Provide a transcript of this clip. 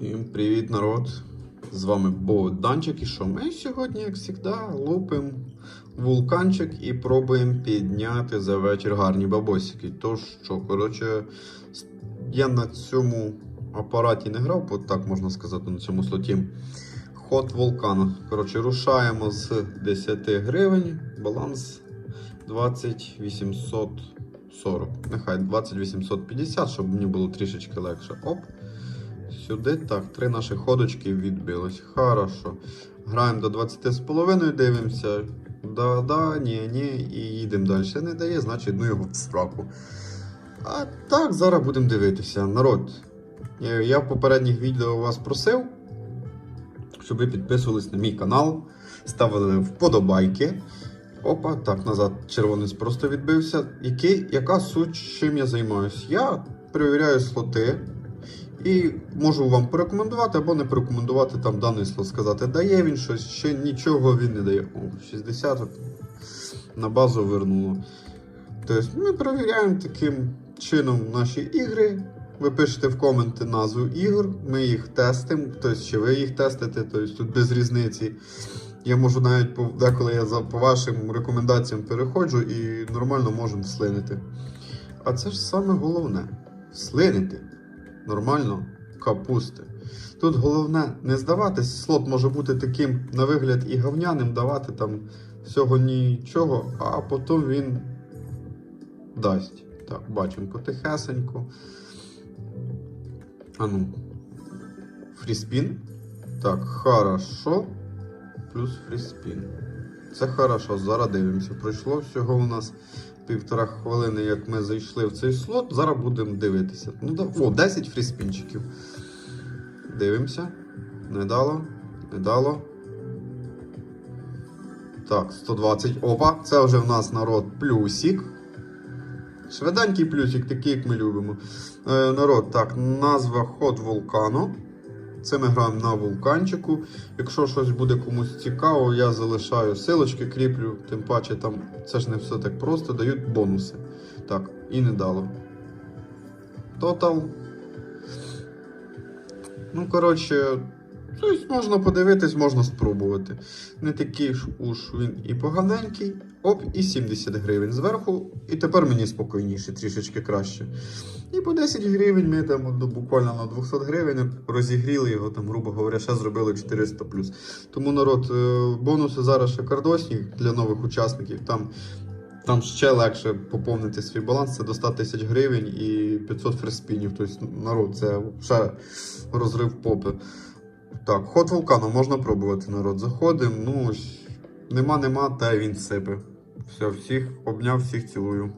Всім привіт, народ! З вами Богданчик і що ми сьогодні, як завжди, лупимо вулканчик і пробуємо підняти за вечір гарні бабосики. Тож що, коротше, я на цьому апараті не грав, бо так можна сказати, на цьому слоті. Ход вулкану. Коротше, рушаємо з 10 гривень, баланс 2840. Нехай 2850, щоб мені було трішечки легше. Оп. Сюди так, три наші ходочки відбились. Хорошо. Граємо до 20,5, дивимося. Да-да, ні, ні, і їдемо далі. Не дає, значить, ну його в сраку. А так, зараз будемо дивитися. Народ, е, я в попередніх відео вас просив, щоб ви підписувались на мій канал, ставили вподобайки. Опа, так, назад червонець просто відбився. Який, яка суть, чим я займаюся? Я перевіряю слоти. І можу вам порекомендувати або не порекомендувати там даний слот сказати, дає він щось, ще нічого він не дає. О, 60 на базу вернуло. Тобто ми перевіряємо таким чином наші ігри. Ви пишете в коменти назву ігор, ми їх тестимо, тобто чи ви їх тестите, тобто тут без різниці. Я можу навіть деколи я за по вашим рекомендаціям переходжу і нормально можемо слинити. А це ж саме головне слинити нормально капусти. Тут головне не здаватись, слот може бути таким на вигляд і говняним, давати там всього нічого, а потім він дасть. Так, бачимо потихесенько. А ну. Фріспін. Так, хорошо. Плюс фріспін. Це хорошо, зараз дивимося. Пройшло всього у нас півтора хвилини, як ми зайшли в цей слот. Зараз будемо дивитися. Ну, о, 10 фріспінчиків. Дивимося. Не дало. Не дало. Так, 120. Опа, це вже в нас народ плюсик. Швиденький плюсик, такий, як ми любимо. Е, народ, так, назва ход вулкану. Це ми граємо на вулканчику. Якщо щось буде комусь цікаво, я залишаю силочки, кріплю, тим паче там це ж не все так просто, дають бонуси. Так, і не дало. Тотал. Ну, коротше, щось можна подивитись, можна спробувати. Не такий ж уж він і поганенький. Оп, і 70 гривень зверху. І тепер мені спокійніше, трішечки краще. І по 10 гривень ми там буквально на 200 гривень розігріли його, там, грубо говоря, ще зробили 400 плюс. Тому народ, е, бонуси зараз шикардосні для нових учасників. Там, там ще легше поповнити свій баланс, це до 100 тисяч гривень і 500 фреспінів. Тобто, народ, це ще розрив попи. Так, ход вулкану можна пробувати, народ. Заходимо. Ну, нема, нема, та він сипе. Все, всіх обняв, всіх цілую.